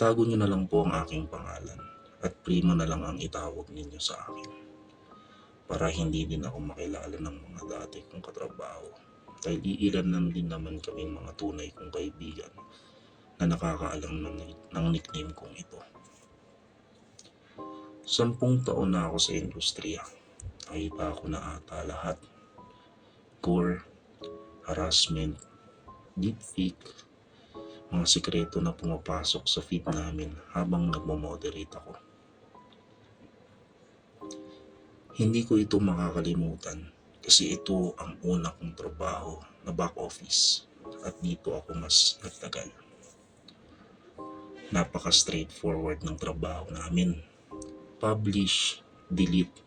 Itago niyo na lang po ang aking pangalan at primo na lang ang itawag ninyo sa akin. Para hindi din ako makilala ng mga dati kong katrabaho. Dahil iilan lang din naman kaming mga tunay kong kaibigan na nakakaalam ng, ng nickname kong ito. Sampung taon na ako sa industriya. Nakita ko na ata lahat. Core, harassment, deepfake, mga sikreto na pumapasok sa feed namin habang nagmamoderate ako. Hindi ko ito makakalimutan kasi ito ang una kong trabaho na back office at dito ako mas nagtagal. Napaka straightforward ng trabaho namin. Publish, delete,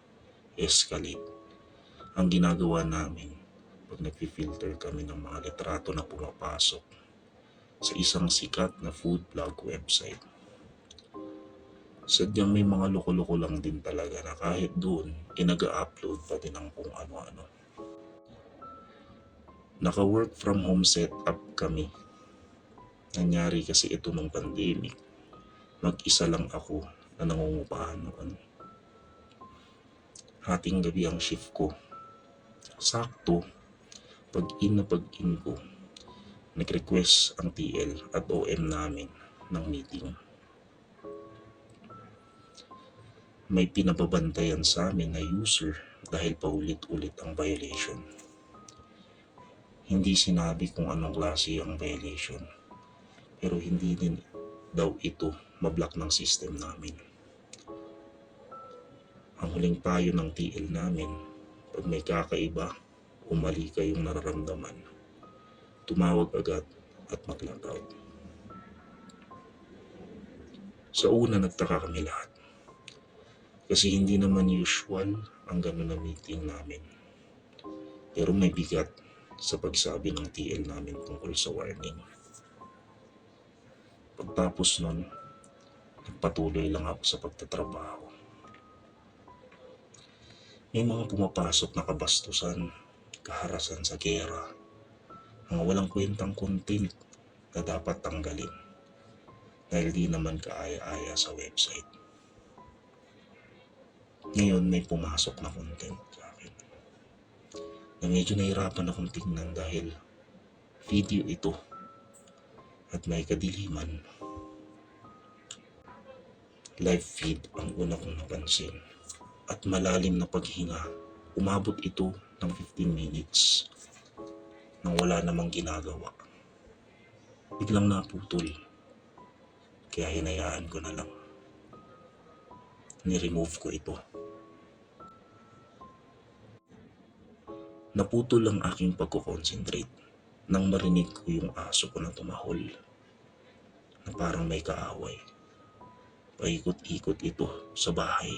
escalate. Ang ginagawa namin pag nagfi-filter kami ng mga litrato na pumapasok sa isang sikat na food blog website. Sadyang may mga loko-loko lang din talaga na kahit doon, inaga-upload pa din ang kung ano-ano. Naka-work from home setup kami. Nangyari kasi ito nung pandemic. Mag-isa lang ako na nangungupahan noon. Hating gabi ang shift ko. Sakto, pag in na pag in ko, nag-request ang TL at OM namin ng meeting. May pinababantayan sa amin na user dahil paulit-ulit ang violation. Hindi sinabi kung anong klase ang violation, pero hindi din daw ito mablock ng system namin. Ang huling payo ng TL namin, pag may kakaiba o mali kayong nararamdaman, tumawag agad at mag-lockout. Sa una nagtaka kami lahat. Kasi hindi naman usual ang gano'n na meeting namin. Pero may bigat sa pagsabi ng TL namin tungkol sa warning. Pagtapos nun, nagpatuloy lang ako sa pagtatrabaho. May mga pumapasok na kabastusan, kaharasan sa gera, mga walang kwentang content na dapat tanggalin dahil di naman kaaya-aya sa website. Ngayon may pumasok na content sa akin na medyo nahirapan akong tingnan dahil video ito at may kadiliman. Live feed ang una kong napansin at malalim na paghinga. Umabot ito ng 15 minutes nang wala namang ginagawa. Biglang naputol. Kaya hinayaan ko na lang. Ni-remove ko ito. Naputol ang aking pagkoconcentrate nang marinig ko yung aso ko na tumahol na parang may kaaway. Paikot-ikot ito sa bahay.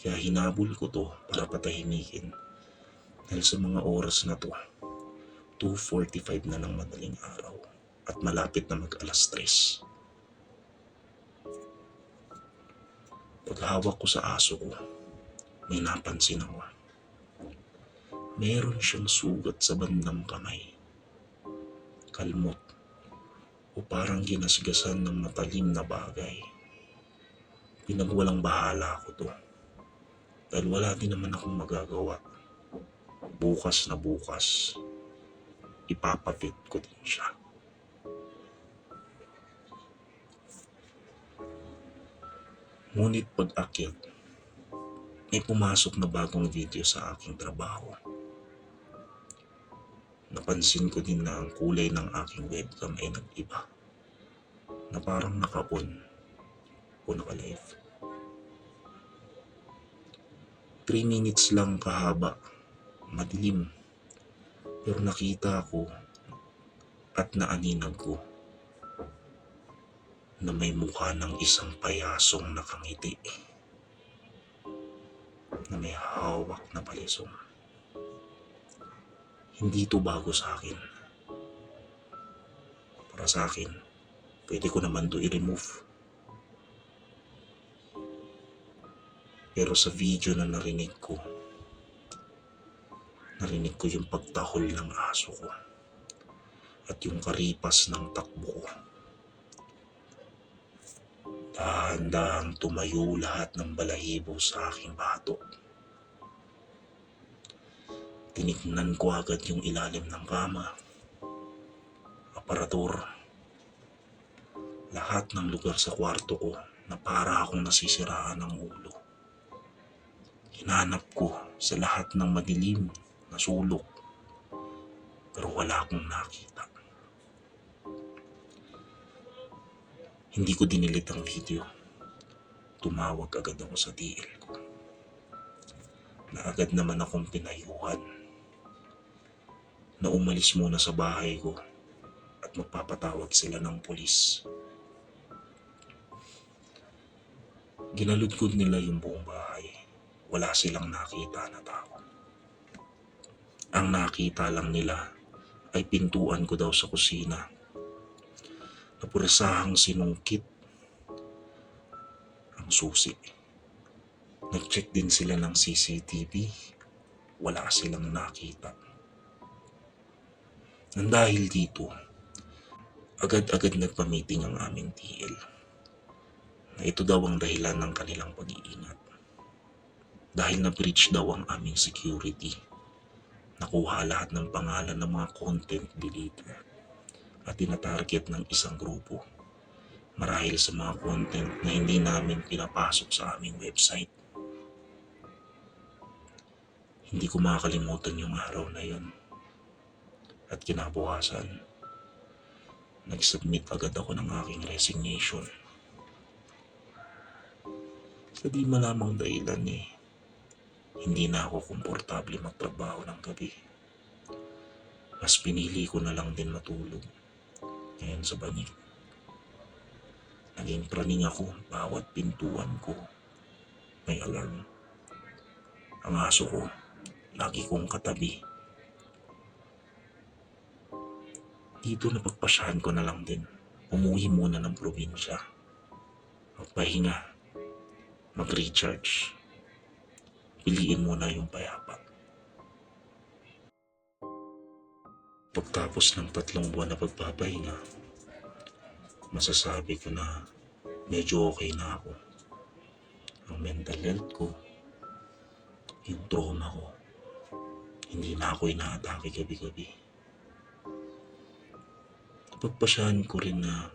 Kaya hinabol ko to para patahimikin. Dahil sa mga oras na to, 2.45 na ng madaling araw at malapit na mag alas 3. Paghawak ko sa aso ko, may napansin ako. Meron siyang sugat sa bandang kamay. Kalmot o parang ginasgasan ng matalim na bagay. Pinagwalang bahala ko to. Dahil wala din naman akong magagawa. Bukas na bukas, ipapapit ko din siya. Ngunit pag-akyat, may pumasok na bagong video sa aking trabaho. Napansin ko din na ang kulay ng aking webcam ay nag-iba. Na parang naka-on o naka-live. 3 minutes lang kahaba, madilim. Pero nakita ko at naaninag ko na may mukha ng isang payasong nakangiti na may hawak na palisong. Hindi ito bago sa akin. Para sa akin, pwede ko naman to i-remove. Pero sa video na narinig ko, narinig ko yung pagtahol ng aso ko at yung karipas ng takbo ko. Dahan-dahang tumayo lahat ng balahibo sa aking batok. Tinignan ko agad yung ilalim ng kama. Aparador. Lahat ng lugar sa kwarto ko na para akong nasisiraan ng ulo. Hinanap ko sa lahat ng madilim na sulok. Pero wala akong nakita. Hindi ko dinilit ang video. Tumawag agad ako sa DL ko. Na agad naman akong pinayuhan. Na umalis muna sa bahay ko at magpapatawag sila ng polis. Ginaludkod nila yung buong bahay. Wala silang nakita na tao. Ang nakita lang nila ay pintuan ko daw sa kusina na puresahang sinungkit ang susi. Nag-check din sila ng CCTV. Wala silang nakita. Nang dahil dito, agad-agad nagpa-meeting ang aming TL na ito daw ang dahilan ng kanilang pag-iingat. Dahil na-breach daw ang aming security. Nakuha lahat ng pangalan ng mga content deleter at tinatarget ng isang grupo marahil sa mga content na hindi namin pinapasok sa aming website. Hindi ko makakalimutan yung araw na yun. At kinabukasan, nag-submit agad ako ng aking resignation. Sa di malamang dahilan eh, hindi na ako komportable magtrabaho ng gabi. Mas pinili ko na lang din matulog ngayon sa banig. Naging praning ako bawat pintuan ko. May alarm. Ang aso ko, lagi kong katabi. Dito napagpasyahan ko na lang din. Umuwi muna ng probinsya. Magpahinga. Mag-recharge. Piliin muna yung payapa. Pagtapos ng tatlong buwan na pagpapahinga, masasabi ko na medyo okay na ako. Ang mental health ko, yung trauma ko, hindi na ako inaatake gabi-gabi. Pagpasyahan ko rin na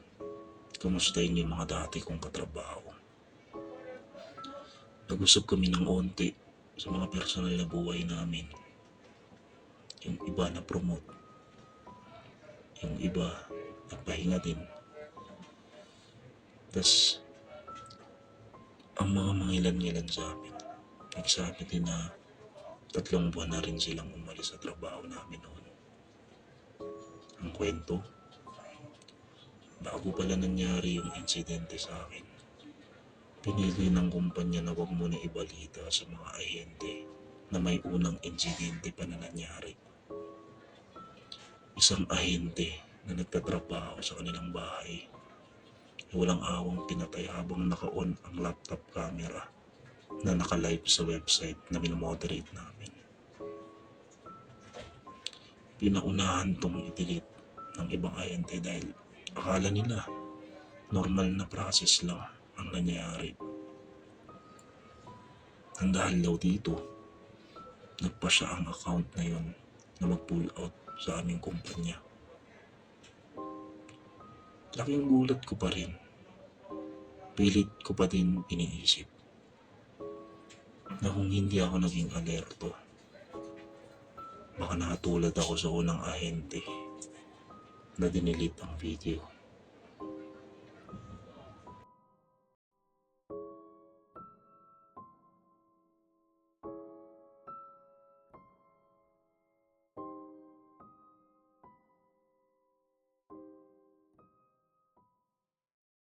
kamustahin yung mga dati kong katrabaho. Nag-usap kami ng onti sa mga personal na buhay namin. Yung iba na promote. Yung iba nagpahinga din. Tapos, ang mga mangilan-ngilan sa amin, nagsabi din na tatlong buwan na rin silang umalis sa trabaho namin noon. Ang kwento, bago pala nangyari yung insidente sa akin, pinili ng kumpanya na wag muna ibalita sa mga ahente na may unang insidente pa na nangyari. Isang ahente na nagtatrabaho sa kanilang bahay ay walang awang pinatay habang naka-on ang laptop camera na naka-live sa website na minomoderate namin. Pinaunahan tong i-delete ng ibang ahente dahil akala nila normal na process lang ang nangyayari. Ang dahil daw dito, nagpa siya ang account na yon na mag-pull out sa aming kumpanya. Laking gulat ko pa rin. Pilit ko pa din iniisip na kung hindi ako naging alerto, baka nakatulad ako sa unang ahente na dinilit ang video.